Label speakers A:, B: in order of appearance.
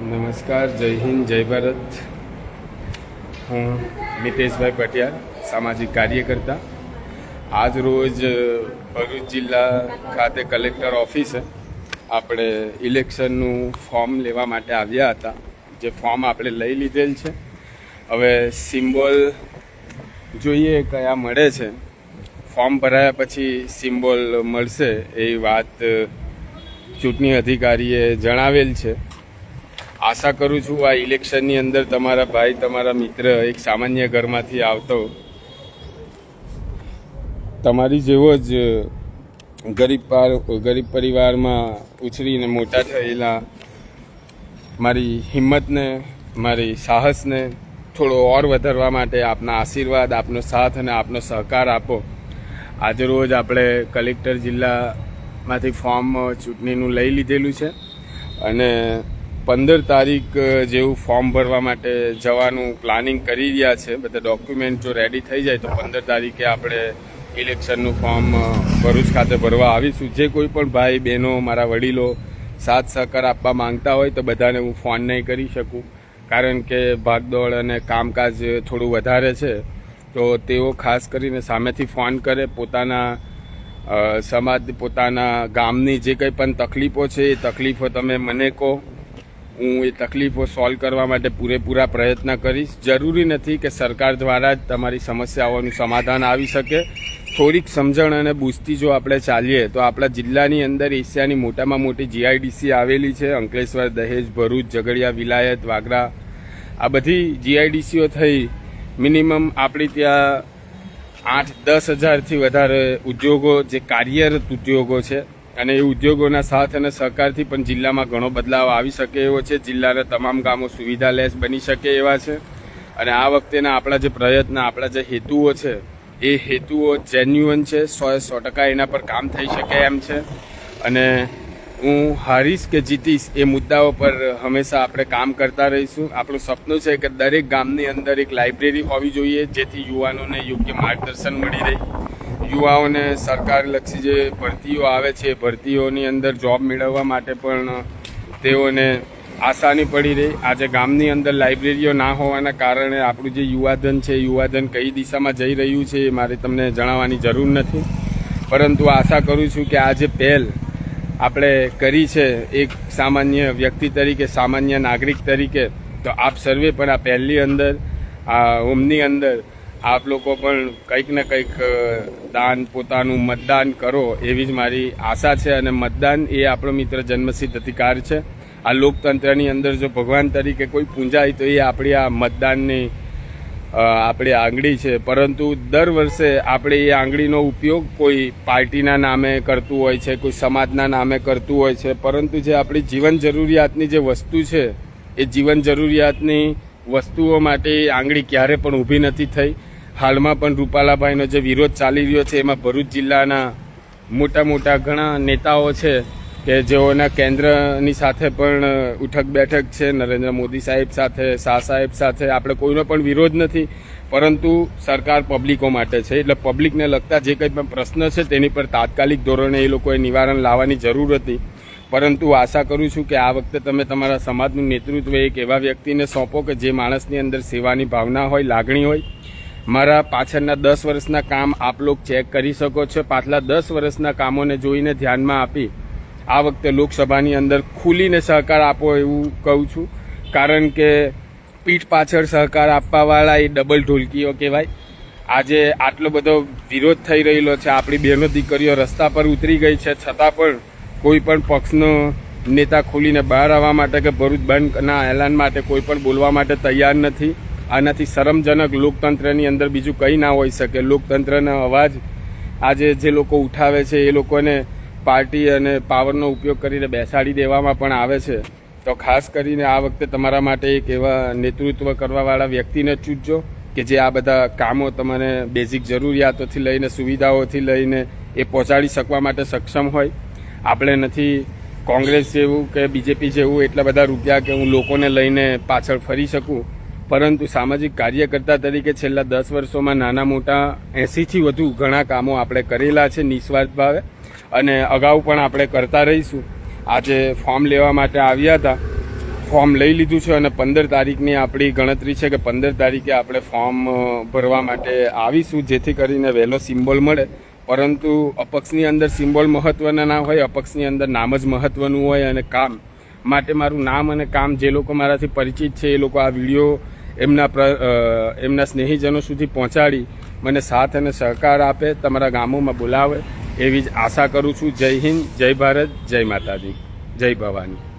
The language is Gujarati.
A: નમસ્કાર, જય હિન્દ, જય ભારત. હું મિતેશભાઈ પટિયાર સામાજિક કાર્યકર્તા. આજ રોજ ભરૂચ જિલ્લા ખાતે કલેક્ટર ઓફિસે આપણે ઇલેક્શનનું ફોર્મ લેવા માટે આવ્યા હતા. જે ફોર્મ આપણે લઈ લીધેલ છે. હવે સિમ્બોલ જોઈએ કયા મળે છે. ફોર્મ ભરાયા પછી સિમ્બોલ મળશે એ વાત ચૂંટણી અધિકારીએ જણાવેલ છે. આશા કરું છું આ ઇલેક્શનની અંદર તમારા ભાઈ, તમારા મિત્ર એક સામાન્ય ઘરમાંથી આવતો. તમારી જેવો જ ગરીબ ગરીબ પરિવારમાં ઉછરીને મોટા થયેલા મારી હિંમતને, મારી સાહસને થોડો ઓર વધારવા માટે આપના આશીર્વાદ, આપનો સાથ અને આપનો સહકાર આપો. આજે રોજ આપણે કલેક્ટર જિલ્લામાંથી ફોર્મ ચૂંટણીનું લઈ લીધેલું છે અને પંદર તારીખ જેવું ફોર્મ ભરવા માટે જવાનું પ્લાનિંગ કરી રહ્યા છે. બધા ડોક્યુમેન્ટ જો રેડી થઈ જાય તો પંદર તારીખે આપણે ઇલેક્શનનું ફોર્મ ભરૂચ ખાતે ભરવા આવીશું. જે કોઈ પણ ભાઈ, બહેનો, મારા વડીલો સાથ સહકાર આપવા માંગતા હોય તો બધાને હું ફોન નહીં કરી શકું. કારણ કે ભાગદોડ અને કામકાજ થોડું વધારે છે. તો તેઓ ખાસ કરીને સામેથી ફોન કરે, પોતાના સમાજ, પોતાના ગામની જે કંઈ પણ તકલીફો છે એ તકલીફો તમે મને કહો. હું એ તકલીફો સોલ્વ કરવા માટે પૂરેપૂરા પ્રયત્ન કરીશ. જરૂરી નથી કે સરકાર દ્વારા જ તમારી સમસ્યાઓનું સમાધાન આવી શકે. થોડીક સમજણ અને બુસ્તી જો આપણે ચાલીએ, તો આપણા જિલ્લાની અંદર એશિયાની મોટામાં મોટી જીઆઈડીસી આવેલી છે. અંકલેશ્વર, દહેજ, ભરૂચ, ઝઘડિયા, વિલાયત, વાગરા. આ બધી જીઆઈડીસીઓ થઈ મિનિમમ આપણી ત્યાં આઠ દસ હજારથી વધારે ઉદ્યોગો, જે કાર્યરત ઉદ્યોગો છે. અને એ ઉદ્યોગોના સાથ અને સહકારથી પણ જિલ્લામાં ઘણો બદલાવ આવી શકે એવો છે. જિલ્લાના તમામ ગામો સુવિધા લેસ બની શકે એવા છે. અને આ વખતેના આપણા જે પ્રયત્ન, આપણા જે હેતુઓ છે, એ હેતુઓ જેન્યુઅન છે. સો સો ટકા એના પર કામ થઈ શકે એમ છે. અને હું હારીશ કે જીતીશ એ મુદ્દાઓ પર હંમેશા આપણે કામ કરતા રહીશું. આપણું સપનું છે કે દરેક ગામની અંદર એક લાઇબ્રેરી હોવી જોઈએ, જેથી યુવાનોને યોગ્ય માર્ગદર્શન મળી રહે. યુવાઓને સરકારલક્ષી જે ભરતીઓ આવે છે, ભરતીઓની અંદર જોબ મેળવવા માટે પણ તેઓને આસાની પડી રહી. આજે ગામની અંદર લાઇબ્રેરીઓ ના હોવાના કારણે આપણું જે યુવાધન છે યુવાધન કઈ દિશામાં જઈ રહ્યું છે એ મારે તમને જણાવવાની જરૂર નથી. પરંતુ આશા કરું છું કે આ જે પહેલ આપણે કરી છે, એક સામાન્ય વ્યક્તિ તરીકે, સામાન્ય નાગરિક તરીકે, તો આપ સર્વે પણ આ પહેલની અંદર, આ હોમની અંદર આપ લોકો પણ કંઈક ને કંઈક દાન, પોતાનું મતદાન કરો એવી જ મારી આશા છે અને મતદાન એ આપણો મિત્ર જન્મસિદ્ધ અધિકાર છે. આ લોકતંત્રની અંદર જો ભગવાન તરીકે કોઈ પૂંજાય તો એ આપણી આ મતદાનની આપણી આંગળી છે. પરંતુ દર વર્ષે આપણે એ આંગળીનો ઉપયોગ કોઈ પાર્ટીના નામે કરતું હોય છે, કોઈ સમાજના નામે કરતું હોય છે. પરંતુ જે આપણી જીવન જરૂરિયાતની જે વસ્તુ છે, એ જીવન જરૂરિયાતની વસ્તુઓ માટે આંગળી ક્યારે પણ ઊભી નથી થઈ. હાલમાં પણ રૂપાલાભાઈનો જે વિરોધ ચાલી રહ્યો છે, એમાં ભરૂચ જિલ્લાના મોટા મોટા ઘણા નેતાઓ છે કે જેઓના કેન્દ્રની સાથે પણ ઉઠક બેઠક છે, નરેન્દ્ર મોદી સાહેબ સાથે, શાહ સાહેબ સાથે. આપણે કોઈનો પણ વિરોધ નથી, પરંતુ સરકાર પબ્લિકો માટે છે. એટલે પબ્લિકને લગતા જે કંઈ પણ પ્રશ્ન છે, તેની પર તાત્કાલિક ધોરણે એ લોકોએ નિવારણ લાવવાની જરૂર હતી. પરંતુ આશા કરું છું કે આ વખતે તમે તમારા સમાજનું નેતૃત્વ એક એવા વ્યક્તિને સોંપો કે જે માણસની અંદર સેવાની ભાવના હોય, લાગણી હોય મારા પાછળના દસ વર્ષના કામ આપ લોક ચેક કરી શકો છો. પાછલા દસ વર્ષના કામોને જોઈને ધ્યાનમાં આપી આ વખતે લોકસભાની અંદર ખુલીને સહકાર આપો એવું કહું છું. કારણ કે પીઠ પાછળ સહકાર આપવાવાળા એ ડબલ ઢોલકીઓ કહેવાય. આજે આટલો બધો વિરોધ થઈ રહેલો છે. આપણી બહેનો દીકરીઓ રસ્તા પર ઉતરી ગઈ છે. છતાં પણ કોઈ પણ પક્ષનો નેતા ખુલીને બહાર આવવા માટે કે ભરૂચ બંધના એલાન માટે કોઈ પણ બોલવા માટે તૈયાર નથી. આનાથી શરમજનક લોકતંત્રની અંદર બીજું કંઈ ના હોઈ શકે. લોકતંત્રનો અવાજ આજે જે લોકો ઉઠાવે છે, એ લોકોને પાર્ટી અને પાવરનો ઉપયોગ કરીને બેસાડી દેવામાં પણ આવે છે. તો ખાસ કરીને આ વખતે તમારા માટે એક એવા નેતૃત્વ કરવાવાળા વ્યક્તિને ચૂંટજો કે જે આ બધા કામો તમને બેઝિક જરૂરિયાતોથી લઈને, સુવિધાઓથી લઈને એ પહોંચાડી શકવા માટે સક્ષમ હોય. આપણે નથી કોંગ્રેસ જેવું કે બીજેપી જેવું એટલા બધા રૂપિયા કે હું લોકોને લઈને પાછળ ફરી શકું. પરંતુ સામાજિક કાર્યકર્તા તરીકે છેલ્લા દસ વર્ષોમાં નાના મોટા એંસીથી વધુ ઘણા કામો આપણે કરેલા છે નિસ્વાર્થ ભાવે. અને અગાઉ પણ આપણે કરતા રહીશું. આજે ફોર્મ લેવા માટે આવ્યા હતા. ફોર્મ લઈ લીધું છે અને પંદર તારીખની આપણી ગણતરી છે કે પંદર તારીખે આપણે ફોર્મ ભરવા માટે આવીશું, જેથી કરીને વહેલો સિમ્બોલ મળે. પરંતુ અપક્ષની અંદર સિમ્બોલ મહત્ત્વના ના હોય, અપક્ષની અંદર નામ જ મહત્ત્વનું હોય અને કામ. માટે મારું નામ અને કામ જે લોકો મારાથી પરિચિત છે એ લોકો આ વીડિયો એમના પ્ર એમના સ્નેહીજનો સુધી પહોંચાડી મને સાથ અને સહકાર આપે, તમારા ગામોમાં બોલાવે એવી જ આશા કરું છું. જય હિન્દ, જય ભારત, જય માતાજી. જય ભવાની.